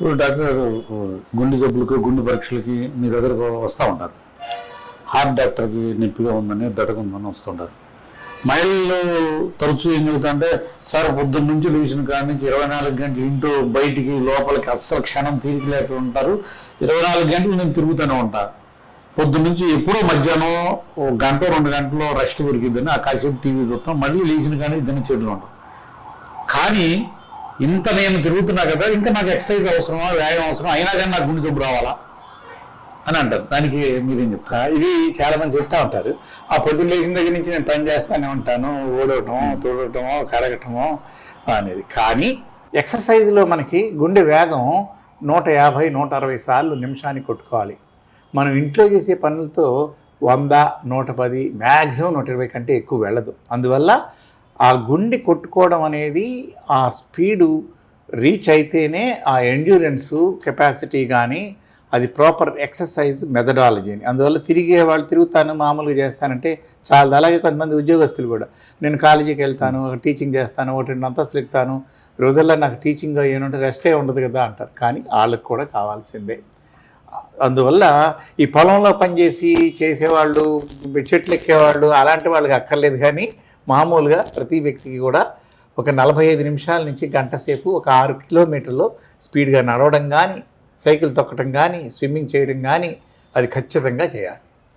ఇప్పుడు డాక్టర్ గారు గుండె జబ్బులకు గుండె పరీక్షలకి మీ దగ్గరకు వస్తూ ఉంటారు. హార్ట్ డాక్టర్కి నొప్పిగా ఉందని దడగా ఉందని వస్తుంటారు మహిళలు తరచూ ఏం చెబుతుంటే సార్ పొద్దున్న నుంచి లేచిన కాడ నుంచి ఇరవై నాలుగు గంటలు ఇంటూ బయటికి లోపలికి అస్సలు క్షణం తీరిక లేక ఉంటారు. ఇరవై నాలుగు గంటలు నేను తిరుగుతూనే ఉంటా. పొద్దున్న నుంచి ఎప్పుడో మధ్యాహ్నం ఓ గంట రెండు గంటలో రెస్ట్ దొరికిద్దని ఆ కాసేపు టీవీ చూస్తాం. మళ్ళీ లేచిన కానీ ఇద్దరిని చెట్లు ఉంటాం. కానీ ఇంత నేను తిరుగుతున్నా కదా ఇంకా నాకు ఎక్సర్సైజ్ అవసరమా వ్యాయామం అవసరం అయినా కానీ నాకు గుండె జబ్బు రావాలా? అని అంటారు. దానికి మీరేం చెప్తారు? ఆ, ఇది చాలా మంది చెప్తా ఉంటారు. ఆ పొద్దున్న లేచిన దగ్గర నుంచి నేను పని చేస్తానే ఉంటాను. ఓడటమో తోడటమో కడగటమో అనేది. కానీ ఎక్సర్సైజ్లో మనకి గుండె వేగం నూట యాభై నూట అరవై సార్లు నిమిషానికి కొట్టుకోవాలి. మనం ఇంట్లో చేసే పనులతో వంద నూట పది మ్యాక్సిమం నూట ఇరవై కంటే ఎక్కువ వెళ్ళదు. అందువల్ల ఆ గుండె కొట్టుకోవడం అనేది ఆ స్పీడు రీచ్ అయితేనే ఆ ఎండ్యూరెన్సు కెపాసిటీ కానీ అది ప్రాపర్ ఎక్సర్సైజ్ మెథడాలజీ అని అందువల్ల తిరిగే వాళ్ళు తిరుగుతాను మామూలుగా చేస్తానంటే చాలా అలాగే కొంతమంది ఉద్యోగస్తులు కూడా. నేను కాలేజీకి వెళ్తాను ఒక టీచింగ్ చేస్తాను ఒకటి రెండు అంతస్తులు ఎక్కుతాను. రోజుల్లో నాకు టీచింగ్ ఏమంటే రెస్టే ఉండదు కదా అంటారు. కానీ వాళ్ళకి కూడా కావాల్సిందే. అందువల్ల ఈ పొలంలో పనిచేసి చేసేవాళ్ళు చెట్లు ఎక్కేవాళ్ళు అలాంటి వాళ్ళకి అక్కర్లేదు కానీ మామూలుగా ప్రతి వ్యక్తికి కూడా ఒక నలభై ఐదు నిమిషాల నుంచి గంట సేపు ఒక ఆరు కిలోమీటర్లు స్పీడ్గా నడవడం కానీ సైకిల్ తొక్కడం కానీ స్విమ్మింగ్ చేయడం కానీ అది ఖచ్చితంగా చేయాలి.